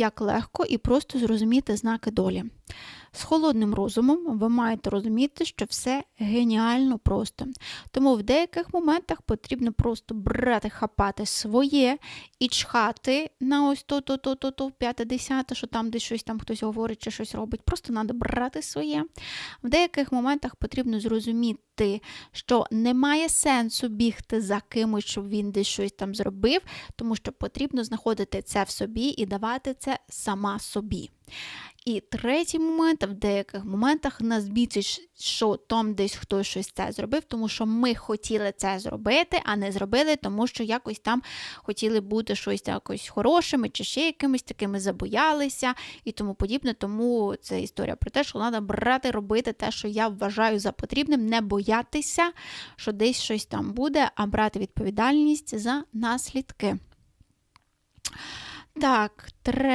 як легко і просто зрозуміти знаки долі. З холодним розумом ви маєте розуміти, що все геніально просто. Тому в деяких моментах потрібно просто брати, хапати своє і чхати на ось то, то, то, то, то, п'яте, десяте, що там десь щось там хтось говорить чи щось робить. Просто треба брати своє. В деяких моментах потрібно зрозуміти, що немає сенсу бігти за кимось, щоб він десь щось там зробив, тому що потрібно знаходити це в собі і давати це сама собі. І третій момент, в деяких моментах нас бісить, що там десь хтось щось це зробив, тому що ми хотіли це зробити, а не зробили, тому що якось там хотіли бути щось якось хорошими чи ще якимись такими забоялися і тому подібне. Тому це історія про те, що треба брати, робити те, що я вважаю за потрібним, не боятися, що десь щось там буде, а брати відповідальність за наслідки. Так, третє.